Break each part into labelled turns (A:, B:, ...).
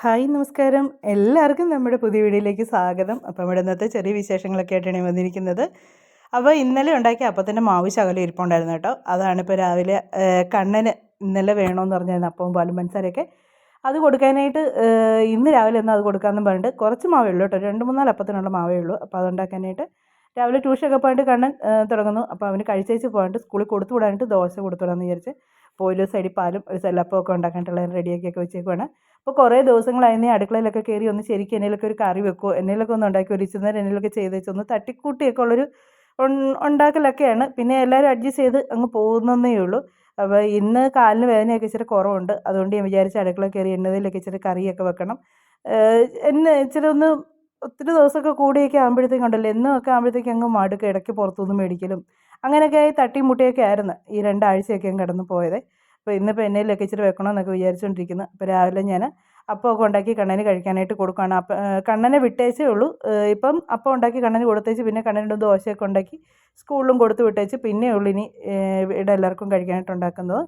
A: Hi നമസ്കാരം. എല്ലാവർക്കും നമ്മുടെ പുതിയ വീഡിയോയിലേക്ക് സ്വാഗതം. അപ്പം ഇവിടെ ഇന്നത്തെ ചെറിയ വിശേഷങ്ങളൊക്കെ ആയിട്ടാണ് വന്നിരിക്കുന്നത്. അപ്പോൾ ഇന്നലെ ഉണ്ടാക്കിയ തന്നെ മാവ് ശകലം ഇരിപ്പുണ്ടായിരുന്നു കേട്ടോ. അതാണ് ഇപ്പോൾ രാവിലെ കണ്ണന് ഇന്നലെ വേണമെന്ന് പറഞ്ഞായിരുന്നു അപ്പവും പാലും പഞ്ചസാരയൊക്കെ. അത് കൊടുക്കാനായിട്ട് ഇന്ന് രാവിലെ ഒന്നും അത് കൊടുക്കാമെന്ന് പറഞ്ഞിട്ട് കുറച്ച് മാവേ ഉള്ളൂ കേട്ടോ. രണ്ട് മൂന്നാൽ അപ്പത്തിനുള്ള മാവേ ഉള്ളൂ. അപ്പോൾ അതുണ്ടാക്കാനായിട്ട് രാവിലെ ട്യൂഷനൊക്കെ പോയിട്ട് കണ്ണൻ തുടങ്ങുന്നു. അപ്പോൾ അവന് കഴിച്ചേച്ച് പോയിട്ട് സ്കൂളിൽ കൊടുത്തു വിടാനായിട്ട് ദോശ കൊടുത്തു വിടാമെന്ന് വിചാരിച്ച് അപ്പോൾ ഒരു സൈഡിൽ പാലും ഒരു സെല്ലപ്പം ഒക്കെ ഉണ്ടാക്കാനായിട്ടുള്ള റെഡിയാക്കിയൊക്കെ വെച്ചേക്കുവാണ്. അപ്പോൾ കുറേ ദിവസങ്ങളായിരുന്നേ അടുക്കളയിലൊക്കെ കയറി ഒന്ന് ശരിക്കും എന്തെങ്കിലുമൊക്കെ ഒരു കറി വെക്കുമോ എന്തെങ്കിലുമൊക്കെ ഒന്ന് ഉണ്ടാക്കി ഒരു ഇച്ചിരി നേരം എന്തെങ്കിലുമൊക്കെ ചെയ്ത് വെച്ച് ഒന്ന് തട്ടിക്കൂട്ടിയൊക്കെ ഉള്ളൊരു ഉണ്ടാക്കലൊക്കെയാണ്. പിന്നെ എല്ലാവരും അഡ്ജസ്റ്റ് ചെയ്ത് അങ്ങ് പോകുന്നതേ ഉള്ളൂ. അപ്പോൾ ഇന്ന് കാലിന് വേദനയൊക്കെ ഇച്ചിരി കുറവുണ്ട്. അതുകൊണ്ട് ഞാൻ വിചാരിച്ച അടുക്കള കയറി എന്നതിലൊക്കെ ഇച്ചിരി കറിയൊക്കെ വെക്കണം. എന്നെ ഇച്ചിരി ഒന്ന് ഒത്തിരി ദിവസമൊക്കെ കൂടിയൊക്കെ ആകുമ്പോഴത്തേക്കും ഉണ്ടല്ലോ എന്നും ഒക്കെ ആകുമ്പോഴത്തേക്കും അങ്ങ് മടുക്ക് ഇടയ്ക്ക് പുറത്തുനിന്ന് മേടിക്കലും. അങ്ങനെയൊക്കെ ആയി തട്ടിയും മുട്ടിയൊക്കെ ആയിരുന്നു ഈ രണ്ടാഴ്ചയൊക്കെ ഞാൻ കടന്നു പോയത്. അപ്പോൾ ഇന്നിപ്പോൾ എന്നതിലൊക്കെ ഇച്ചിരി വെക്കണമെന്നൊക്കെ വിചാരിച്ചുകൊണ്ടിരിക്കുന്നു അപ്പോൾ രാവിലെ ഞാൻ അപ്പമൊക്കെ ഉണ്ടാക്കി കണ്ണന് കഴിക്കാനായിട്ട് കൊടുക്കുകയാണ്. അപ്പം കണ്ണനെ വിട്ടേച്ചേ ഉള്ളൂ. ഇപ്പം അപ്പം ഉണ്ടാക്കി കണ്ണന് കൊടുത്തേച്ച് പിന്നെ കണ്ണന്റെ ദോശയൊക്കെ ഉണ്ടാക്കി സ്കൂളിലും കൊടുത്ത് വിട്ടേച്ച് പിന്നെ ഉള്ളു ഇനി ഇവിടെ എല്ലാവർക്കും കഴിക്കാനായിട്ട് ഉണ്ടാക്കുന്നത്.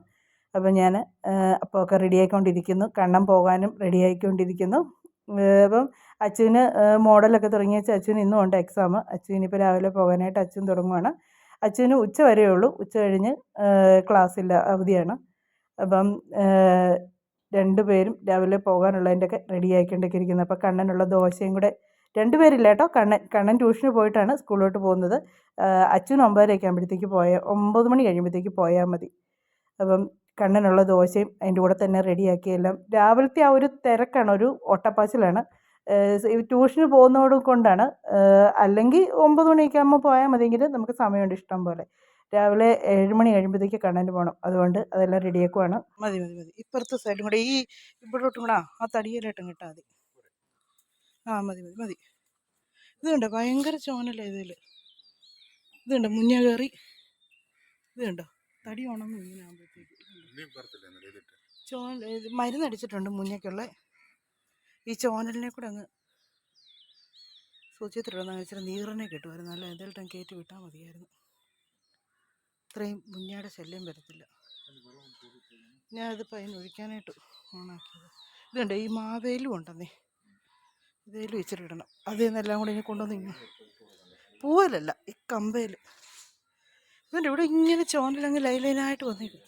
A: അപ്പം ഞാൻ അപ്പമൊക്കെ റെഡി ആയിക്കൊണ്ടിരിക്കുന്നു. കണ്ണൻ പോകാനും റെഡി ആയിക്കൊണ്ടിരിക്കുന്നു. ഏഹ് അപ്പം ഏഹ് മോഡലൊക്കെ തുടങ്ങിയ അച്ചുവിന് ഇന്നും ഉണ്ട് എക്സാം അച്ചുവിന് ഇപ്പോൾ രാവിലെ പോകാനായിട്ട് അച്ഛൻ തുടങ്ങുവാണ്. അച്ഛന് ഉച്ച വരെയേ ഉള്ളൂ ഉച്ച കഴിഞ്ഞ് ക്ലാസ്സില്ല അവധിയാണ്. അപ്പം രണ്ടുപേരും രണ്ട് പേരും രാവിലെ പോകാനുള്ളതിന്റെയൊക്കെ റെഡി ആയിക്കൊണ്ടൊക്കെ ഇരിക്കുന്നത് അപ്പോൾ കണ്ണനുള്ള ദോശയും കൂടെ രണ്ടുപേരില്ല കേട്ടോ. കണ്ണൻ കണ്ണൻ ട്യൂഷന് പോയിട്ടാണ് സ്കൂളിലോട്ട് പോകുന്നത്. അച്ഛൻ ഒമ്പതരയൊക്കെ ആകുമ്പോഴത്തേക്ക് പോയാൽ ഒമ്പത് മണി കഴിയുമ്പോഴത്തേക്ക് പോയാൽ മതി. അപ്പം കണ്ണനുള്ള ദോശയും അതിന്റെ കൂടെ തന്നെ റെഡിയാക്കിയെല്ലാം രാവിലത്തെ ആ ഒരു തിരക്കാണ് ഒരു ഓട്ടപ്പാച്ചിലാണ്. ട്യൂഷന് പോകുന്നതോട് കൊണ്ടാണ് അല്ലെങ്കിൽ ഒമ്പത് മണിയൊക്കെ ആകുമ്പോൾ പോയാൽ മതിയെങ്കിൽ നമുക്ക് സമയമുണ്ട് ഇഷ്ടം പോലെ. രാവിലെ ഏഴ് മണി കഴിയുമ്പോഴത്തേക്ക് കണ്ണന് പോകണം. അതുകൊണ്ട് അതെല്ലാം റെഡിയാക്കുവാണ്. മതി മതി മതി. ഇപ്പുറത്തെ സൈഡും കൂടെ ഈ ഇവിടോട്ടും കൂടെ ആ തടിയിലോട്ടും കിട്ടാൽ മതി. ആ മതി മതി മതി. ഇതുണ്ടോ ഭയങ്കര ചോനല്ലേ ഇതിൽ ഇതുണ്ടോ മുന്ന മുഞ്ഞ കയറി ഇതുണ്ടോ തടി ഉണങ്ങും ഇങ്ങനെ ആകുമ്പോഴത്തേക്ക് ചോന ഇത് മരുന്നടിച്ചിട്ടുണ്ട് മുഞ്ഞയ്ക്കുള്ള ഈ ചോനലിനെ കൂടെ അങ്ങ് സൂചിത്തിലിടുന്ന ഇച്ചിരി നീറിനെ കിട്ടുമായിരുന്നു. അല്ല? എന്തെങ്കിലും കയറ്റി വിട്ടാൽ മതിയായിരുന്നു. ഇത്രയും മുഞ്ഞയുടെ ശല്യം വരത്തില്ല. ഞാൻ ഇതിപ്പോൾ അതിന് ഒഴിക്കാനായിട്ട് ഓണാക്കിയത്. ഇതുണ്ട് ഈ മാവേലും ഉണ്ടെന്നേ. ഇതേലും ഇച്ചിരി ഇടണം. അതിൽ നിന്നെല്ലാം കൂടി ഇനി കൊണ്ടുവന്ന് ഇങ്ങനെ പൂവലല്ല ഈ കമ്പയിൽ ഇതുണ്ട് ഇവിടെ ഇങ്ങനെ ചോനലങ്ങ് ലൈൻ ലൈനായിട്ട് വന്നേക്കും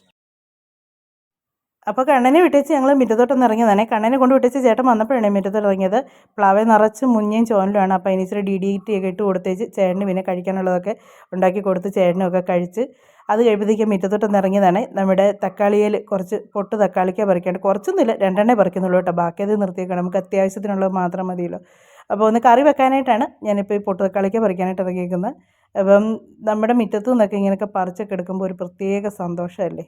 A: അപ്പോൾ കണ്ണനെ വിട്ടേച്ച് ഞങ്ങൾ മിറ്റത്തോട്ടൊന്ന് ഇറങ്ങിയതാണേ. കണ്ണനെ കൊണ്ട് വിട്ടേച്ച് ചേട്ടൻ വന്നപ്പോഴാണ് മിറ്റത്തോട്ട് ഇറങ്ങിയത്. പ്ലാവേ നിറച്ച് മുഞ്ഞയും ചോനലുമാണ് അപ്പോൾ അതിന് ഇച്ചിരി ഡി ഡി ടി ഒക്കെ ഇട്ട് കൊടുത്തേച്ച് ചേട്ടന് പിന്നെ കഴിക്കാനുള്ളതൊക്കെ ഉണ്ടാക്കി കൊടുത്ത് ചേട്ടനൊക്കെ കഴിച്ച് അത് കഴിയുമ്പോഴത്തേക്കും മിറ്റത്തോട്ടൊന്ന് ഇറങ്ങിയതാണ്. നമ്മുടെ തക്കാളിയിൽ കുറച്ച് പൊട്ട് തക്കാളിക്ക പറിക്കാണ്ട് കുറച്ചൊന്നുമില്ല രണ്ടെണ്ണേ പറിക്കുന്നുള്ളൂ കേട്ടോ. ബാക്കി അത് നിർത്തിയേക്കണം. നമുക്ക് അത്യാവശ്യത്തിനുള്ളത് മാത്രം മതിയല്ലോ. അപ്പോൾ ഒന്ന് കറി വെക്കാനായിട്ടാണ് ഞാനിപ്പോൾ ഈ പൊട്ട് തക്കാളിക്ക പറിക്കാനായിട്ട് ഇറങ്ങിയിരിക്കുന്നത് അപ്പം നമ്മുടെ മിറ്റത്തു നിന്നൊക്കെ ഇങ്ങനെയൊക്കെ പറിച്ചൊക്കെ എടുക്കുമ്പോൾ ഒരു പ്രത്യേക സന്തോഷമല്ലേ?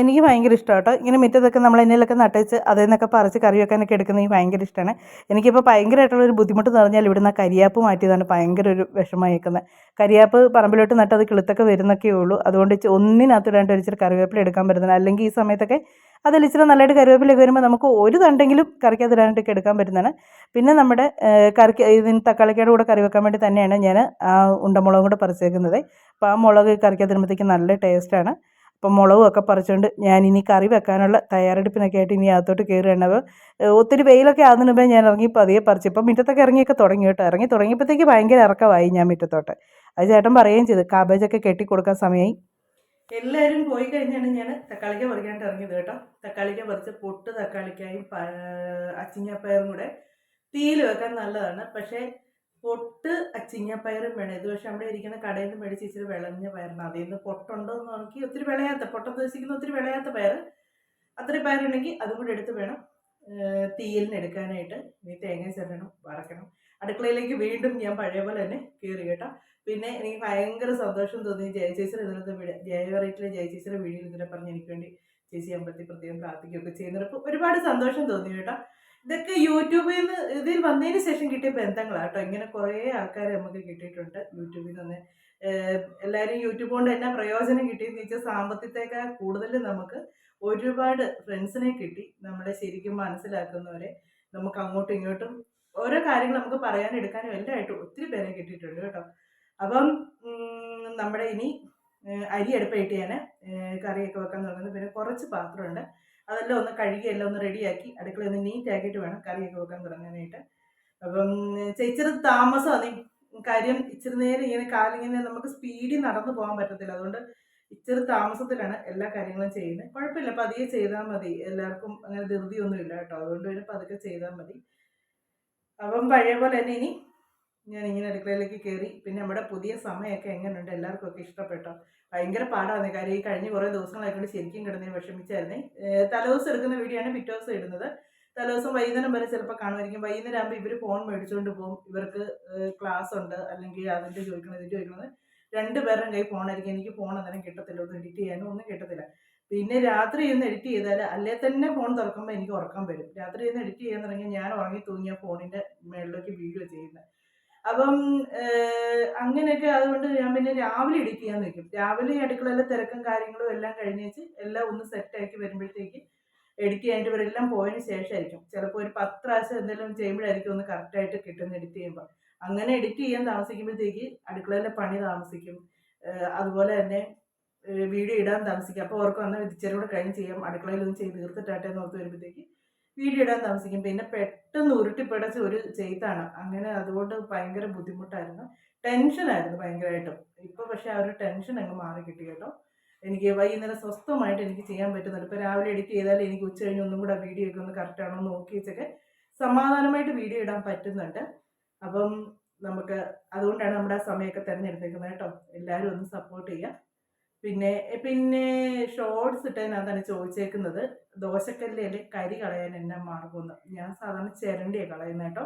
A: എനിക്ക് ഭയങ്കര ഇഷ്ടമാണ് കേട്ടോ ഇങ്ങനെ മുറ്റത്തൊക്കെ നമ്മൾ എന്നിലൊക്കെ നട്ടച്ച് അതിൽ നിന്നൊക്കെ പറിച്ച് കറി വെക്കാനൊക്കെ എടുക്കുന്നത് എനിക്ക് ഭയങ്കര ഇഷ്ടമാണ് എനിക്കിപ്പോൾ ഭയങ്കരമായിട്ടുള്ളൊരു ബുദ്ധിമുട്ട് എന്ന് പറഞ്ഞാൽ ഇവിടുന്ന് കരിയാപ്പ് മാറ്റിയതാണ് ഭയങ്കര ഒരു വിഷമമായിരിക്കുന്നത് കരിയാപ്പ് പറമ്പിലോട്ട് നട്ട് അത് കിളുത്തൊക്കെ വരുന്നൊക്കെ ഉള്ളൂ. അതുകൊണ്ട് ഒന്നിനകത്തിടാണ്ട് ഒരു ഇച്ചിരി കറിവേപ്പില എടുക്കാൻ പറ്റുന്നില്ല. അല്ലെങ്കിൽ ഈ സമയത്തൊക്കെ അതിൽ ഇച്ചിരി നല്ലതായിട്ട് കറിവേപ്പിലൊക്കെ വരുമ്പോൾ നമുക്ക് ഒരു തണ്ടെങ്കിലും കറിക്കകത്തിടാനായിട്ടൊക്കെ എടുക്കാൻ പറ്റുന്നതാണ്. പിന്നെ നമ്മുടെ കറിക്ക് ഇതിന് തക്കാളിക്കയുടെ കൂടെ കറി വെക്കാൻ വേണ്ടി തന്നെയാണ് ഞാൻ ആ ഉണ്ടമുളകും കൂടെ പറിച്ചേക്കുന്നത്. അപ്പോൾ ആ മുളക് കറിക്കകത്തിടുമ്പോഴത്തേക്കും നല്ല ടേസ്റ്റാണ്. അപ്പം മുളകും ഒക്കെ പറിച്ചുകൊണ്ട് ഇനി കറി വെക്കാനുള്ള തയ്യാറെടുപ്പിനൊക്കെ ആയിട്ട് ഇനി അകത്തോട്ട് കയറുകയാണ് അപ്പോൾ ഒത്തിരി വെയിലൊക്കെ ആകുന്നതിന് മുമ്പേ ഞാൻ ഇറങ്ങി പതിയെ പറിച്ചു ഇപ്പം മുറ്റത്തൊക്കെ ഇറങ്ങിയൊക്കെ തുടങ്ങി കേട്ടോ. ഇറങ്ങി തുടങ്ങിയപ്പോഴത്തേക്ക് ഭയങ്കര ഇറക്കമായി ഞാൻ മിറ്റത്തോട്ട്. അത് ചേട്ടൻ പറയുകയും ചെയ്തു കാബേജൊക്കെ കെട്ടി കൊടുക്കാൻ സമയമായി എല്ലാവരും പോയി കഴിഞ്ഞാണ് ഞാൻ തക്കാളിക്ക പറിക്കാനായിട്ട് ഇറങ്ങിയത് കേട്ടോ. തക്കാളിക്ക പറിച്ച് പൊട്ട് തക്കാളിക്കായും അച്ചിങ്ങപ്പയറും കൂടെ തീയിൽ വെക്കാൻ നല്ലതാണ്. പക്ഷേ പൊട്ട് അച്ചിങ്ങപ്പയറും വേണം. ഇത് പക്ഷേ അവിടെ ഇരിക്കുന്ന കടയിൽ നിന്ന് മേടിച്ച് ഇച്ചിരി വിളഞ്ഞ പയറിന് അതിൽ നിന്ന് പൊട്ടുണ്ടോ എന്ന് നോക്കി. ഒത്തിരി വിളയാത്ത പൊട്ടെന്ന് ഉദ്ദേശിക്കുന്ന ഒത്തിരി വിളയാത്ത പയർ അത്രയും പയറുണ്ടെങ്കിൽ അതും കൂടി എടുത്ത് വേണം ഏഹ് തീയലിന് എടുക്കാനായിട്ട്. ഇനി തേങ്ങ ചെല്ലണം വറക്കണം. അടുക്കളയിലേക്ക് വീണ്ടും ഞാൻ പഴയ പോലെ തന്നെ കയറി കേട്ടോ. പിന്നെ എനിക്ക് ഭയങ്കര സന്തോഷം തോന്നി ജയ ചേച്ചിയുടെ ഇതിനകത്ത് വീട് ജയവറേറ്റിലെ വെറൈറ്റിയിലെ ജയ വീഡിയോ ഇതിനെ പറഞ്ഞ് എനിക്ക് വേണ്ടി ചേച്ചി അമ്പലത്തിൽ പ്രത്യേകം പ്രാർത്ഥിക്കുകയൊക്കെ ചെയ്യുന്നപ്പോൾ ഒരുപാട് സന്തോഷം തോന്നി കേട്ടോ. ഇതൊക്കെ യൂട്യൂബിൽ നിന്ന് ഇതിൽ വന്നതിന് ശേഷം കിട്ടിയ ബന്ധങ്ങളാണ് കേട്ടോ ഇങ്ങനെ കുറേ ആൾക്കാർ നമുക്ക് കിട്ടിയിട്ടുണ്ട് യൂട്യൂബിൽ നിന്ന്. എല്ലാവരും യൂട്യൂബ് കൊണ്ട് തന്നെ പ്രയോജനം കിട്ടിയെന്ന് വെച്ചാൽ സാമ്പത്തികത്തേക്കാൾ കൂടുതൽ നമുക്ക് ഒരുപാട് ഫ്രണ്ട്സിനെ കിട്ടി. നമ്മളെ ശരിക്കും മനസ്സിലാക്കുന്നവരെ നമുക്ക് അങ്ങോട്ടും ഇങ്ങോട്ടും ഓരോ കാര്യങ്ങൾ നമുക്ക് പറയാനും എടുക്കാനും എല്ലാം ആയിട്ട് ഒത്തിരി പേരെ കിട്ടിയിട്ടുണ്ട് കേട്ടോ. അപ്പം നമ്മുടെ ഇനി അരി അടുപ്പായിട്ട് ഞാൻ കറിയൊക്കെ വെക്കാൻ തുടങ്ങുന്നു. പിന്നെ കുറച്ച് പാത്രമുണ്ട്. അതെല്ലാം ഒന്ന് കഴുകി എല്ലാം ഒന്ന് റെഡിയാക്കി അടുക്കള ഒന്ന് നീറ്റ് ആക്കിയിട്ട് വേണം കറിയൊക്കെ വെക്കാൻ തുടങ്ങാനായിട്ട്. അപ്പം താമസം താമസമാണ് കാര്യം ഇച്ചിരി നേരം ഇങ്ങനെ കാലിങ്ങനെ നമുക്ക് സ്പീഡിൽ നടന്നു പോകാൻ പറ്റത്തില്ല. അതുകൊണ്ട് ഇച്ചിരി താമസത്തിലാണ് എല്ലാ കാര്യങ്ങളും ചെയ്യുന്നത്. കുഴപ്പമില്ല. പതിയെ ചെയ്താൽ മതി. എല്ലാവർക്കും അങ്ങനെ ധൃതിയൊന്നും ഇല്ല കേട്ടോ. അതുകൊണ്ട് പിന്നെ പതുക്കെ ചെയ്താൽ മതി. അപ്പം പഴയ പോലെ തന്നെ ഇനി ഞാൻ ഇങ്ങനെ അടുക്കളയിലേക്ക് കയറി പിന്നെ നമ്മുടെ പുതിയ സമയമൊക്കെ എങ്ങനെയുണ്ട് എല്ലാവർക്കും ഒക്കെ ഇഷ്ടപ്പെട്ടോ? ഭയങ്കര പാടാണ്. കാര്യം ഈ കഴിഞ്ഞ കുറേ ദിവസങ്ങളായിക്കൊണ്ട് ശരിക്കും കിടന്നതിന് വിഷമിച്ചായിരുന്നേ. തലേദിവസം എടുക്കുന്ന വീഡിയോ ആണ് പിറ്റേ ദിവസം ഇടുന്നത്. തലേദിവസം വൈകുന്നേരം വരെ ചിലപ്പോൾ കാണുമായിരിക്കും. വൈകുന്നേരം ആകുമ്പോൾ ഇവർ ഫോൺ മേടിച്ചുകൊണ്ട് പോകും. ഇവർക്ക് ക്ലാസ് ഉണ്ട്. അല്ലെങ്കിൽ അതിന്റെ ചോദിക്കണം ഇതിന്റെ ചോദിക്കണത്. രണ്ടുപേരുടെ കൈ ഫോണായിരിക്കും എനിക്ക് ഫോൺ അന്നേരം കിട്ടത്തില്ല. ഒന്നും എഡിറ്റ് ചെയ്യാനും ഒന്നും കിട്ടത്തില്ല. പിന്നെ രാത്രി ഇരുന്ന് എഡിറ്റ് ചെയ്താൽ അല്ലേ തന്നെ ഫോൺ തുറക്കുമ്പോൾ എനിക്ക് ഉറക്കം വരും. രാത്രി ഇരുന്ന് എഡിറ്റ് ചെയ്യാൻ തുടങ്ങി ഞാൻ ഉറങ്ങി തൂങ്ങിയ ഫോണിന്റെ മേളിലേക്ക് വീഡിയോ ചെയ്യുന്നത്. അപ്പം അങ്ങനെയൊക്കെ അതുകൊണ്ട് ഞാൻ പിന്നെ രാവിലെ എഡിറ്റ് ചെയ്യാൻ നിൽക്കും രാവിലെ അടുക്കളയിലെ തിരക്കും കാര്യങ്ങളും എല്ലാം കഴിഞ്ഞേച്ച് എല്ലാം ഒന്ന് സെറ്റാക്കി വരുമ്പോഴത്തേക്ക് എഡിറ്റ് ചെയ്യാനായിട്ട് ഇവരെല്ലാം പോയതിന് ശേഷമായിരിക്കും. ചിലപ്പോൾ ഒരു പത്ത് പ്രാവശ്യം എന്തെങ്കിലും ചെയ്യുമ്പോഴായിരിക്കും ഒന്ന് കറക്റ്റായിട്ട് കിട്ടുന്ന എഡിറ്റ് ചെയ്യുമ്പോൾ. അങ്ങനെ എഡിറ്റ് ചെയ്യാൻ താമസിക്കുമ്പോഴത്തേക്ക് അടുക്കളയിലെ പണി താമസിക്കും. അതുപോലെ തന്നെ വീഡിയോ ഇടാൻ താമസിക്കും. അപ്പോൾ ഓർക്കും എന്നാൽ ഇച്ചിരി കൂടെ കഴിഞ്ഞ് ചെയ്യാം. അടുക്കളയിലൊന്നും ചെയ്ത് തീർത്തിട്ടാട്ടെ എന്ന് ഓർത്ത് വരുമ്പോഴത്തേക്ക് വീഡിയോ ഇടാൻ താമസിക്കും. പിന്നെ പെട്ടെന്ന് ഉരുട്ടിപ്പടച്ച ഒരു ചെയ്താണ്. അങ്ങനെ അതുകൊണ്ട് ഭയങ്കര ബുദ്ധിമുട്ടായിരുന്നു. ടെൻഷനായിരുന്നു ഭയങ്കരമായിട്ടും ഇപ്പോൾ പക്ഷേ ആ ഒരു ടെൻഷൻ അങ്ങ് മാറി കിട്ടി കേട്ടോ. എനിക്ക് വൈകുന്നേരം സ്വസ്ഥമായിട്ട് എനിക്ക് ചെയ്യാൻ പറ്റുന്നുണ്ട്. ഇപ്പോൾ രാവിലെ എഡിറ്റ് ചെയ്താൽ എനിക്ക് ഉച്ച കഴിഞ്ഞ് ഒന്നും കൂടെ വീഡിയോ ഒക്കെ ഒന്ന് കറക്റ്റ് ആണോ എന്ന് നോക്കി വെച്ചൊക്കെ സമാധാനമായിട്ട് വീഡിയോ ഇടാൻ പറ്റുന്നുണ്ട്. അപ്പം നമുക്ക് അതുകൊണ്ടാണ് നമ്മുടെ ആ സമയമൊക്കെ തിരഞ്ഞെടുത്തേക്കുന്നത് കേട്ടോ. എല്ലാവരും ഒന്ന് സപ്പോർട്ട് ചെയ്യുക. പിന്നെ പിന്നെ ഷോർട്സ് തന്നെ ചോദിച്ചേക്കുന്നത്. ദോശക്കല്ലിൽ കരി കളയാൻ എന്നാ മാർഗമെന്ന്. ഞാൻ സാധാരണ ചിരണ്ടിയാണ് കളയുന്നത് കേട്ടോ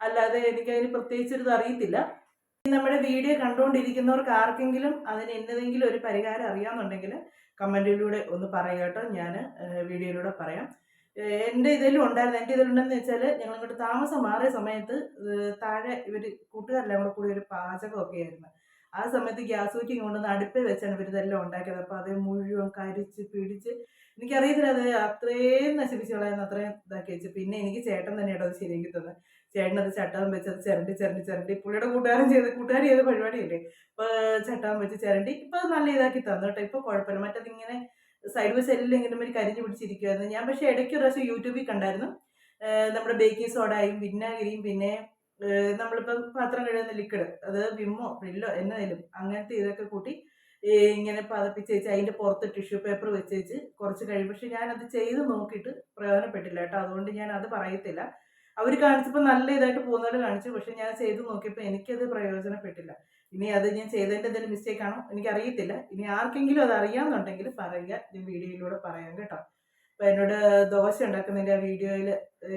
A: അല്ലാതെ എനിക്കതിന് പ്രത്യേകിച്ചൊരിത് അറിയത്തില്ല. നമ്മുടെ വീഡിയോ കണ്ടുകൊണ്ടിരിക്കുന്നവർക്ക് ആർക്കെങ്കിലും അതിന് എന്തെങ്കിലും ഒരു പരിഹാരം അറിയാമെന്നുണ്ടെങ്കിൽ കമന്റിലൂടെ ഒന്ന് പറയുക കേട്ടോ. ഞാൻ വീഡിയോയിലൂടെ പറയാം. എന്റെ ഇതിലും ഉണ്ടായിരുന്നു. എന്റെ ഇതിലുണ്ടെന്ന് വെച്ചാൽ ഞങ്ങൾ ഇങ്ങോട്ട് താമസം മാറിയ സമയത്ത് താഴെ ഇവർ കൂട്ടുകാരെല്ലാം കൂടെ കൂടി ഒരു പാചകമൊക്കെ ആയിരുന്നു. ആ സമയത്ത് ഗ്യാസ് കുറ്റി കൊണ്ടുവന്ന് അടുപ്പിൽ വെച്ചാണ് ഇവർ ഇതെല്ലാം ഉണ്ടാക്കിയത്. അപ്പോൾ അത് മുഴുവൻ കരിച്ച് പിടിച്ച് എനിക്കറിയത്തില്ല അത് അത്രയും നശിപ്പിച്ച് കളയുന്ന അത്രയും ഇതാക്കി വെച്ച്. പിന്നെ എനിക്ക് ചേട്ടൻ തന്നെയാണ് അത് ശരിയാക്കി തന്നത് ചേട്ടൻ അത് ചട്ടം വെച്ച് അത് ചിരണ്ടി ചിരണ്ടി ചിരണ്ടി. പുള്ളിയുടെ കൂട്ടുകാരൻ ചെയ്ത് കൂട്ടുകാരി ചെയ്ത പരിപാടിയല്ലേ? ഇപ്പോൾ ചട്ടം വെച്ച് ചിരണ്ടി ഇപ്പോൾ നല്ല ഇതാക്കി തന്നു കേട്ടോ. ഇപ്പോൾ കുഴപ്പമില്ല. മറ്റത് ഇങ്ങനെ സൈഡ് ബൈ സൈഡിൽ ഇങ്ങനെ ഒരു കരിഞ്ഞ് പിടിച്ചിരിക്കുമായിരുന്നു ഞാൻ പക്ഷേ ഇടയ്ക്ക് ഒരു പ്രാവശ്യം യൂട്യൂബിൽ കണ്ടായിരുന്നു. നമ്മുടെ ബേക്കിംഗ് സോഡയും വിനാഗിരിയും പിന്നെ നമ്മളിപ്പം പാത്രം കഴുകുന്ന ലിക്വിഡ് അത് വിമ്മോ പ്രില്ലോ എന്നതിലും അങ്ങനത്തെ ഇതൊക്കെ കൂട്ടി ഇങ്ങനെ പതപ്പിച്ച് വെച്ച് അതിന്റെ പുറത്ത് ടിഷ്യൂ പേപ്പർ വെച്ച് വെച്ച് കുറച്ച് കഴിയും. പക്ഷെ ഞാനത് ചെയ്ത് നോക്കിയിട്ട് പ്രയോജനപ്പെട്ടില്ല കേട്ടോ. അതുകൊണ്ട് ഞാൻ അത് പറയത്തില്ല. അവർ കാണിച്ചപ്പോൾ നല്ല ഇതായിട്ട് പോകുന്നവർ കാണിച്ചു. പക്ഷെ ഞാൻ ചെയ്ത് നോക്കിയപ്പോൾ എനിക്കത് പ്രയോജനപ്പെട്ടില്ല. ഇനി അത് ഞാൻ ചെയ്തതിന്റെ എന്തെങ്കിലും മിസ്റ്റേക്ക് ആണോ എനിക്കറിയത്തില്ല. ഇനി ആർക്കെങ്കിലും അത് അറിയാമെന്നുണ്ടെങ്കിൽ പറയുക. ഞാൻ വീഡിയോയിലൂടെ പറയാം കേട്ടോ. അപ്പോൾ എന്നോട് ദോശ ഉണ്ടാക്കുന്നതിന്റെ ആ വീഡിയോയിൽ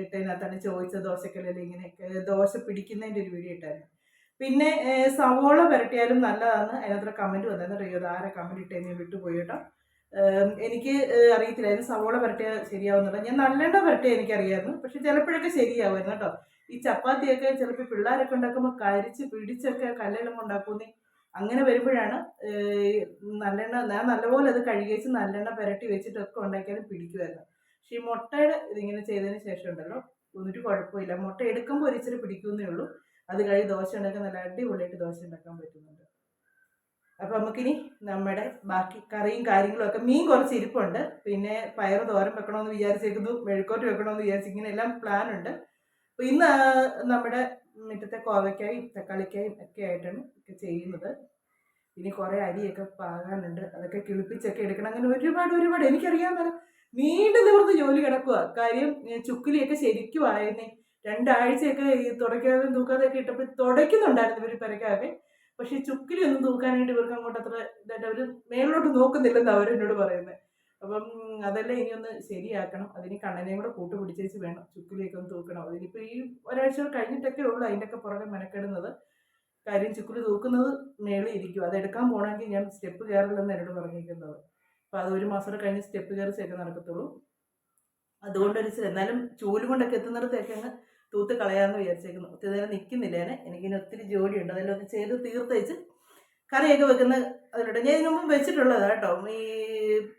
A: ഇട്ടതിനകത്താണ് ചോദിച്ചത് ദോശക്കല്ലിൽ ഇങ്ങനെ ദോശ പിടിക്കുന്നതിന്റെ ഒരു വീഡിയോ ഇട്ടായിരുന്നു. പിന്നെ സവോള പുരട്ടിയാലും നല്ലതാണ്. അതിനകത്ത് കമന്റ് അറിയോ അത് ആരെ ഇട്ടേന്ന് ഞാൻ വിട്ടുപോയി എനിക്ക് അറിയത്തില്ല. അതിന് സവോള പുരട്ടിയാൽ ശരിയാവുന്നുണ്ടോ? ഞാൻ നല്ലെണ്ണ പുരട്ടിയ എനിക്കറിയായിരുന്നു. പക്ഷെ ചിലപ്പോഴൊക്കെ ശരിയാവുമായിരുന്നു കേട്ടോ. ഈ ചപ്പാത്തിയൊക്കെ ചിലപ്പോൾ പിള്ളേരൊക്കെ ഉണ്ടാക്കുമ്പോൾ കരിച്ച് പിടിച്ചൊക്കെ കല്ലെല്ലാം ഉണ്ടാക്കുന്നേ അങ്ങനെ വരുമ്പോഴാണ് നല്ലെണ്ണ ഞാൻ നല്ലപോലെ അത് കഴുകിച്ച് നല്ലെണ്ണ പുരട്ടി വെച്ചിട്ടൊക്കെ ഉണ്ടാക്കിയാലും പിടിക്കുമായിരുന്നു പക്ഷേ ഈ മുട്ടയുടെ ഇതിങ്ങനെ ചെയ്തതിന് ശേഷം ഉണ്ടല്ലോ ഒരു കുഴപ്പമില്ല. മുട്ട എടുക്കുമ്പോൾ ഒരിച്ചിരി പിടിക്കുന്നേ ഉള്ളൂ. അത് കഴിഞ്ഞ് ദോശ ഉണ്ടാക്കാൻ നല്ല അടിപൊളിയായിട്ട് ദോശ ഉണ്ടാക്കാൻ പറ്റുന്നുണ്ട്. അപ്പം നമുക്കിനി നമ്മുടെ ബാക്കി കറിയും കാര്യങ്ങളും ഒക്കെ മീൻ കുറച്ച് ഇരിപ്പുണ്ട്. പിന്നെ പയർ തോരൻ വെക്കണമെന്ന് വിചാരിച്ചേക്കുന്നു മെഴുക്കോട്ട് വെക്കണമെന്ന് വിചാരിച്ചു ഇങ്ങനെ എല്ലാം പ്ലാൻ ഉണ്ട്. അപ്പോൾ ഇന്ന് നമ്മുടെ മുറ്റത്തെ കോവയ്ക്കായും തക്കാളിക്കായും ഒക്കെ ആയിട്ടാണ് ഒക്കെ ചെയ്യുന്നത്. ഇനി കുറേ അരിയൊക്കെ പാകാനുണ്ട്. അതൊക്കെ കിളിപ്പിച്ചൊക്കെ എടുക്കണം. അങ്ങനെ ഒരുപാട് ഒരുപാട്. എനിക്കറിയാമല്ലോ നീണ്ടു നിവർന്ന് ജോലി കിടക്കുക കാര്യം ചുക്കിലിയൊക്കെ ശരിക്കും ആയിരുന്നേ രണ്ടാഴ്ചയൊക്കെ ഈ തുടയ്ക്കാതെ തൂക്കാതെയൊക്കെ ഇട്ടപ്പോൾ തുടയ്ക്കുന്നുണ്ടായിരുന്നു ഇവർ പെരക്കാകെ പക്ഷേ ചുക്കിലി ഒന്നും തൂക്കാനായിട്ട് ഇവർക്ക് അങ്ങോട്ട് അത്ര ഇതായിട്ട് അവർ മേളിലോട്ട് നോക്കുന്നില്ലെന്ന് അവരെന്നോട് പറയുന്നത് അപ്പം അതെല്ലാം ഇനി ഒന്ന് ശരിയാക്കണം. അതിന് കണ്ണനെയും കൂടെ കൂട്ടു പിടിച്ചേച്ച് വേണം. ചുക്കിലേക്ക് ഒന്ന് തൂക്കണം. അതിനിപ്പോൾ ഈ ഒരാഴ്ച കഴിഞ്ഞിട്ടൊക്കെ ഉള്ളൂ അതിന്റെയൊക്കെ പുറകെ മെനക്കെടുന്നത്. കാര്യം ചുക്കുലി തൂക്കുന്നത് മേളിൽ ഇരിക്കും. അതെടുക്കാൻ പോകണമെങ്കിൽ ഞാൻ സ്റ്റെപ്പ് കയറില്ലെന്ന് എന്നോട് പറഞ്ഞിരിക്കുന്നത്. അപ്പോൾ അത് ഒരു മാസം കഴിഞ്ഞ് സ്റ്റെപ്പ് കയറി ചേക്ക് നടക്കത്തുള്ളൂ. അതുകൊണ്ടൊരു ഒരു എന്നാലും ചൂൽ കൊണ്ടൊക്കെ എത്തുന്നിടത്തേക്ക് അങ്ങ് തൂത്ത് കളയാമെന്ന് വിചാരിച്ചേക്കുന്നു. ഒത്തിരി നേരം നിൽക്കുന്നില്ലേനെ എനിക്കിനി ഒത്തിരി ജോലിയുണ്ട്. ഒന്ന് ചെയ്ത് തീർത്തേച്ച് കറിയൊക്കെ വെക്കുന്ന അതിലൂടെ ഞാൻ ഇതിനു മുമ്പ് വെച്ചിട്ടുള്ളത് കേട്ടോ. ഈ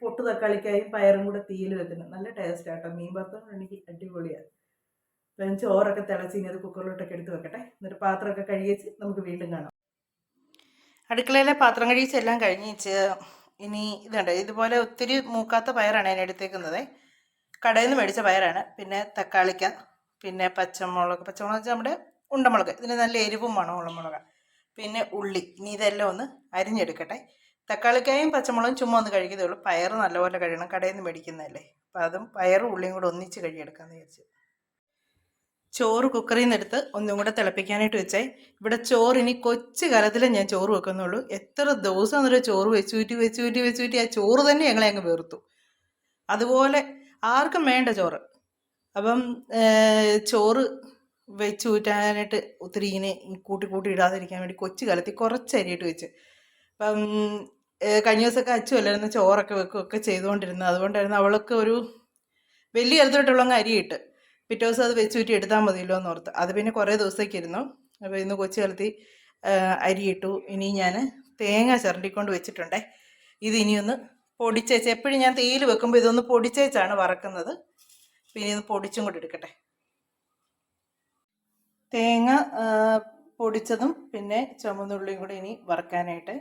A: പൊട്ട് തക്കാളിക്കായും പയറും കൂടെ തീയിൽ വെക്കുന്നത് നല്ല ടേസ്റ്റ് കേട്ടോ. മീൻ പത്തം എനിക്ക് അടിപൊളിയാണ് അപ്പം ചോറൊക്കെ തിളച്ച് ഇനി അത് കുക്കറിലോട്ടൊക്കെ എടുത്ത് വെക്കട്ടെ. എന്നിട്ട് പാത്രമൊക്കെ കഴുകിച്ച് നമുക്ക് വീണ്ടും കാണാം. അടുക്കളയിലെ പാത്രം കഴിച്ചെല്ലാം കഴിഞ്ഞിച്ച് ഇനി ഇതുണ്ട്. ഇതുപോലെ ഒത്തിരി മൂക്കാത്ത പയറാണ് ഞാൻ എടുത്തേക്കുന്നത്. കടയിൽ നിന്ന് മേടിച്ച പയറാണ്. പിന്നെ തക്കാളിക്ക പിന്നെ പച്ചമുളക്. പച്ചമുളക് വെച്ചാൽ നമ്മുടെ ഉണ്ടമുളക്. ഇതിന് നല്ല എരിവും മണമുള്ള മുളക്. പിന്നെ ഉള്ളി. ഇനി ഇതെല്ലാം ഒന്ന് അരിഞ്ഞെടുക്കട്ടെ. തക്കാളിക്കായും പച്ചമുളകും ചുമ്മാ ഒന്ന് കഴിക്കതേ ഉള്ളൂ പയർ നല്ലപോലെ കഴിയണം കടയിൽ നിന്ന് മേടിക്കുന്നതല്ലേ. അപ്പം അതും പയറും ഉള്ളിയും കൂടെ ഒന്നിച്ച് കഴിയെടുക്കാമെന്ന് വിചാരിച്ചു. ചോറ് കുക്കറിൽ നിന്ന് എടുത്ത് ഒന്നും കൂടെ തിളപ്പിക്കാനായിട്ട് വെച്ചേ. ഇവിടെ ചോറ് ഇനി കൊച്ചു കാലത്തിലേ ഞാൻ ചോറ് വെക്കുന്നുള്ളൂ. എത്ര ദിവസം എന്നൊരു ചോറ് വെച്ചൂറ്റി വെച്ചൂറ്റി വെച്ചൂറ്റി ആ ചോറ് തന്നെ ഞങ്ങളെ അങ്ങ് വേർത്തു അതുപോലെ ആർക്കും വേണ്ട ചോറ്. അപ്പം ചോറ് വെച്ച് ഊറ്റാനായിട്ട് ഒത്തിരി ഇങ്ങനെ കൂട്ടി കൂട്ടി ഇടാതിരിക്കാൻ വേണ്ടി കൊച്ചു കാലത്തിൽ കുറച്ച് അരിയിട്ട് വെച്ച്. അപ്പം കഴിഞ്ഞ ദിവസമൊക്കെ അച്ചു അല്ലായിരുന്നു ചോറൊക്കെ വെക്കുകയൊക്കെ ചെയ്തുകൊണ്ടിരുന്നത്. അതുകൊണ്ടായിരുന്നു അവൾക്ക് ഒരു വലിയ കലത്തിലോട്ടുള്ള അങ്ങ് അരിയിട്ട്. പിറ്റേ ദിവസം അത് വെച്ച് ഊറ്റി എടുത്താൽ മതിയല്ലോ എന്ന് ഓർത്ത്. അത് പിന്നെ കുറേ ദിവസത്തേക്ക് ഇരുന്നു അപ്പോൾ ഇന്ന് കൊച്ചു കലത്തി അരിയിട്ടു. ഇനി ഞാൻ തേങ്ങ ചിരണ്ടിക്കൊണ്ട് വെച്ചിട്ടുണ്ടേ. ഇത് ഇനിയൊന്ന് പൊടിച്ചേച്ച്. എപ്പോഴും ഞാൻ തേയിൽ വെക്കുമ്പോൾ ഇതൊന്ന് പൊടിച്ചേച്ചാണ് വറക്കുന്നത്. പിന്നെ ഇത് പൊടിച്ചും കൂടി എടുക്കട്ടെ. തേങ്ങ പൊടിച്ചതും പിന്നെ ചുമന്നുള്ളിയും കൂടി ഇനി വറക്കാനായിട്ട്.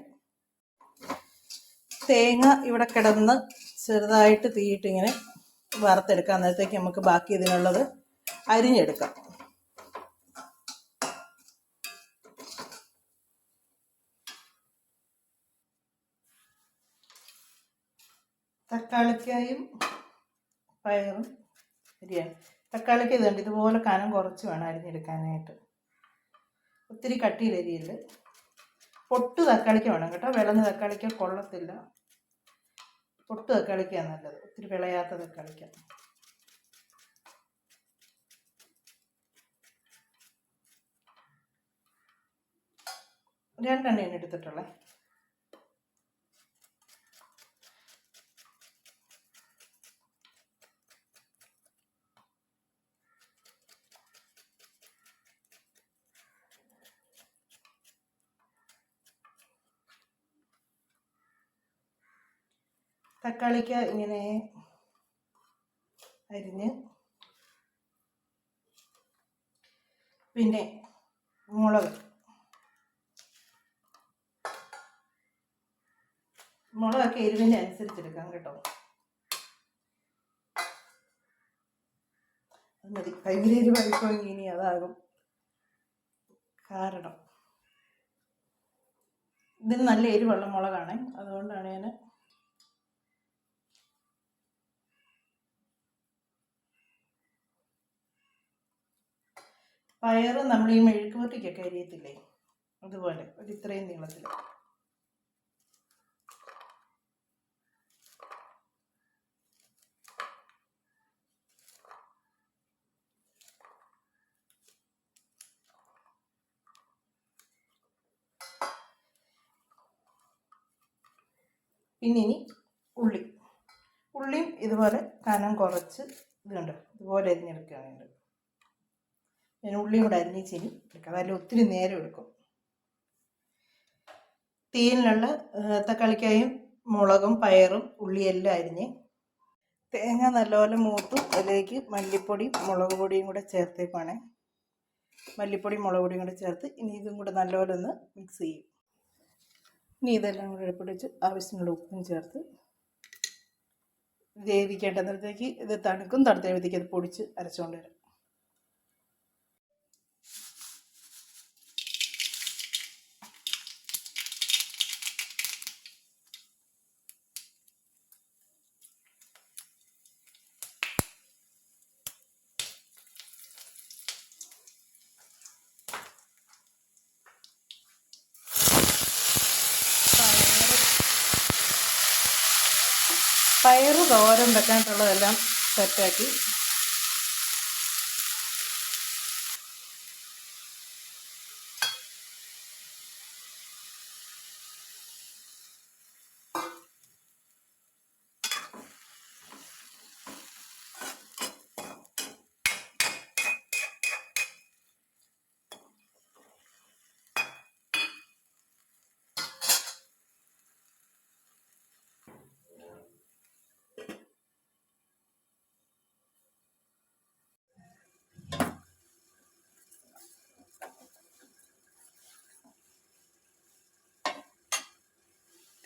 A: തേങ്ങ ഇവിടെ കിടന്ന് ചെറുതായിട്ട് തീയിട്ട് ഇങ്ങനെ വറുത്തെടുക്കാം. അന്നേരത്തേക്ക് നമുക്ക് ബാക്കി ഇതിനുള്ളത് അരിഞ്ഞെടുക്കാം. തക്കാളിക്കായും പയറും അരിയാണ് തക്കാളിക്ക് ഇതുണ്ട്. ഇതുപോലെ കനം കുറച്ച് വേണം അരിഞ്ഞെടുക്കാനായിട്ട്. ഒത്തിരി കട്ടിയിൽ അരിയില്ല പൊട്ട് തക്കാളിക്ക് വേണം കേട്ടോ. വിളഞ്ഞ തക്കാളിക്ക കൊള്ളത്തില്ല. പൊട്ട് തക്കാളിക്കാണ് നല്ലത്. ഒത്തിരി വിളയാത്ത തക്കാളിക്ക രണ്ടെണ്ണയാണ് എടുത്തിട്ടുള്ളത് തക്കാളിക്ക ഇങ്ങനെ അരിഞ്ഞ് പിന്നെ മുളക്. മുളകൊക്കെ എരിവിന്റെ അനുസരിച്ചെടുക്കാം കേട്ടോ. അത് മതി. ഭയങ്കര എരിവായിപ്പോയെങ്കിൽ ഇനി അതാകും കാരണം. ഇതിന് നല്ല എരിവുള്ള മുളകാണ്. അതുകൊണ്ടാണ് ഞാൻ പയറ് നമ്മൾ ഈ മെഴുക്ക് മെഴുക്കുവരട്ടിക്കൊക്കെ അരിയത്തില്ലേ? അതുപോലെ ഒരു ഇത്രയും നീളത്തിൽ. പിന്നെ ഇനി ഉള്ളി. ഉള്ളിയും ഇതുപോലെ കനം കുറച്ച് ഇതുണ്ട്. ഇതുപോലെ അരിഞ്ഞെടുക്കുകയാണ് ഞാൻ ഉള്ളി കൂടെ അരിഞ്ഞിച്ചിനി എടുക്കാം. അതിൽ ഒത്തിരി നേരം എടുക്കും. തീയിലുള്ള തക്കാളിക്കായും മുളകും പയറും ഉള്ളിയെല്ലാം അരിഞ്ഞ് തേങ്ങ നല്ലപോലെ മൂത്തും അതിലേക്ക് മല്ലിപ്പൊടി മുളക് പൊടിയും കൂടെ ചേർത്തേക്കാണ് മല്ലിപ്പൊടി മുളക് പൊടിയും കൂടെ ചേർത്ത് ഇനി ഇതും കൂടെ നല്ലപോലെ ഒന്ന് മിക്സ് ചെയ്യും. ഇനി ഇതെല്ലാം കൂടെ പിടിച്ച് ആവശ്യത്തിനുള്ള ഉപ്പും ചേർത്ത് വേവിക്കേണ്ടതിനത്തേക്ക് ഇത് തണുക്കും തണുത്തേക്ക് ഇത് പൊടിച്ച് അരച്ചുകൊണ്ട് വരാം പയറ് തോരൻ വെക്കാനായിട്ടുള്ളതെല്ലാം സെറ്റാക്കി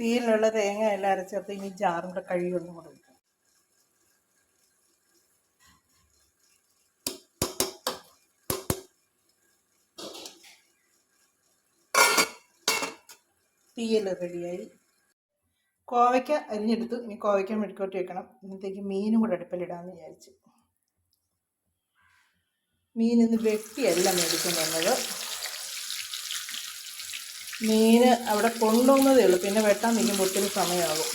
A: തീയിലുള്ള തേങ്ങ എല്ലാം അരച്ചേർത്ത് ഇനി ജാറിന്റെ കഴിയൊന്നും കൂടെ വെക്കും തീയൽ റെഡിയായി. കോവയ്ക്ക അരിഞ്ഞെടുത്തു. ഇനി കോവയ്ക്ക മെഴുക്കോട്ടി വെക്കണം. ഇന്നത്തേക്ക് മീനും കൂടെ അടുപ്പിലിടാമെന്ന് വിചാരിച്ചു. മീനിന്ന് വെട്ടിയല്ല മേടിക്കുന്നത് മീൻ അവിടെ കൊണ്ടുവന്നതേ ഉള്ളൂ. പിന്നെ വെട്ടാൻ നിൽക്കുമ്പോൾ ഒത്തിരി സമയമാകും.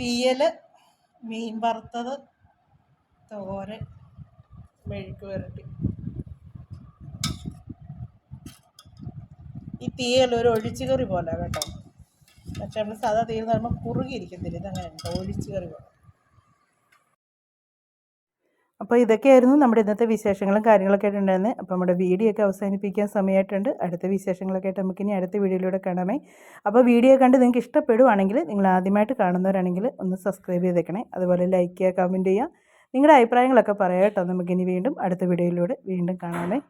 A: തീയൽ മീൻ വറുത്തത് തോരൻ മെഴുക്ക് വരട്ടി. ഈ തീയൽ ഒരു ഒഴിച്ചു കറി പോലെ കേട്ടോ. പക്ഷെ നമ്മൾ സാധാ തീയൽ നമ്മൾ കുറുകിയിരിക്കത്തില്ല. ഇതങ്ങനെ കേട്ടോ ഒഴിച്ചു കറി വേണം അപ്പോൾ ഇതൊക്കെയായിരുന്നു നമ്മുടെ ഇന്നത്തെ വിശേഷങ്ങളും കാര്യങ്ങളൊക്കെ ആയിട്ട് ഉണ്ടായിരുന്നത്. അപ്പോൾ നമ്മുടെ വീഡിയോ ഒക്കെ അവസാനിപ്പിക്കാൻ സമയമായിട്ടുണ്ട്. അടുത്ത വിശേഷങ്ങളൊക്കെ ആയിട്ട് നമുക്കിനി അടുത്ത വീഡിയോയിലൂടെ കാണാമേ. അപ്പോൾ വീഡിയോ കണ്ട് നിങ്ങൾക്ക് ഇഷ്ടപ്പെടുവാണെങ്കിൽ നിങ്ങൾ ആദ്യമായിട്ട് കാണുന്നവരാണെങ്കിൽ ഒന്ന് സബ്സ്ക്രൈബ് ചെയ്തേക്കണേ. അതുപോലെ ലൈക്ക് ചെയ്യുക കമന്റ് ചെയ്യുക. നിങ്ങളുടെ അഭിപ്രായങ്ങളൊക്കെ പറയാം കേട്ടോ. നമുക്കിനി വീണ്ടും അടുത്ത വീഡിയോയിലൂടെ വീണ്ടും കാണാമേ.